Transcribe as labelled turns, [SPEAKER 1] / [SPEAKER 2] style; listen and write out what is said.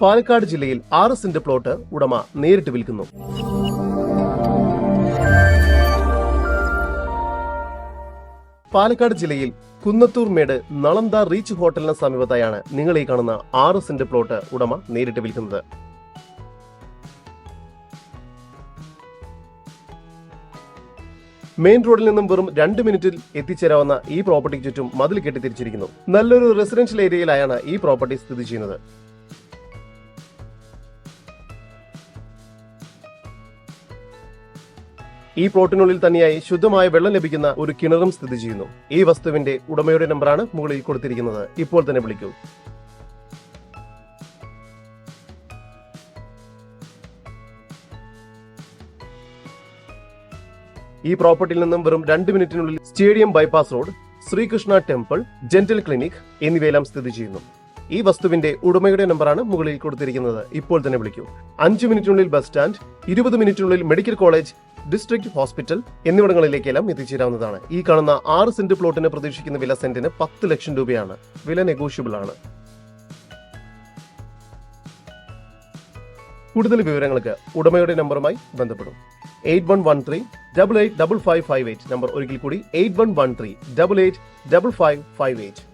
[SPEAKER 1] പാലക്കാട് ജില്ലയിൽ ആറ് saint plot ഉടമ നേരിട്ട് വിൽക്കുന്നു. പാലക്കാട് ജില്ലയിൽ കുന്നത്തൂർ മേട് നളന്ത റീച്ച് ഹോട്ടലിന് സമീപത്തായാണ് നിങ്ങൾ ഈ കാണുന്ന ആറ് സെന്റ് പ്ലോട്ട് ഉടമ നേരിട്ട് വിൽക്കുന്നത്. മെയിൻ റോഡിൽ നിന്നും വെറും രണ്ട് മിനിറ്റിൽ എത്തിച്ചേരാവുന്ന ഈ പ്രോപ്പർട്ടിക്ക് ചുറ്റും മതിൽ കെട്ടിത്തിരിച്ചിരിക്കുന്നു നല്ലൊരു റെസിഡൻഷ്യൽ ഏരിയയിലായാണ് ഈ പ്രോപ്പർട്ടി സ്ഥിതി ചെയ്യുന്നത്. ഈ പ്ലോട്ടിനുള്ളിൽ തന്നെയായി ശുദ്ധമായ വെള്ളം ലഭിക്കുന്ന ഒരു കിണറും സ്ഥിതി ചെയ്യുന്നു. ഈ വസ്തുവിന്റെ ഉടമയുടെ നമ്പറാണ് മുകളിൽ കൊടുത്തിരിക്കുന്നത്. ഇപ്പോൾ തന്നെ വിളിക്കൂ. ഈ പ്രോപ്പർട്ടിയിൽ നിന്നും വെറും രണ്ട് മിനിറ്റിനുള്ളിൽ stadium bypass road Sreekrishna temple dental clinic എന്നിവയെല്ലാം സ്ഥിതി ചെയ്യുന്നു. ഈ വസ്തുവിന്റെ ഉടമയുടെ നമ്പറാണ് മുകളിൽ കൊടുത്തിരിക്കുന്നത്. ഇപ്പോൾ തന്നെ വിളിക്കൂ. അഞ്ച് മിനിറ്റിനുള്ളിൽ ബസ് സ്റ്റാൻഡ് ഇരുപത് മിനിറ്റിനുള്ളിൽ മെഡിക്കൽ കോളേജ് ഡിസ്ട്രിക്ട് ഹോസ്പിറ്റൽ എന്നിവിടങ്ങളിലേക്കെല്ലാം എത്തിച്ചേരാവുന്നതാണ്. ഈ കാണുന്ന ആറ് സെന്റ് പ്ലോട്ടിന് പ്രതീക്ഷിക്കുന്ന വില സെന്റിന് പത്ത് ലക്ഷം രൂപയാണ്. വില നെഗോഷ്യബിൾ ആണ് കൂടുതൽ വിവരങ്ങൾക്ക് ഉടമയുടെ നമ്പറുമായി ബന്ധപ്പെടും. Eight one one three double eight double five five eight. Number ഒരിക്കൽ കൂടി eight one one three double eight double five five eight.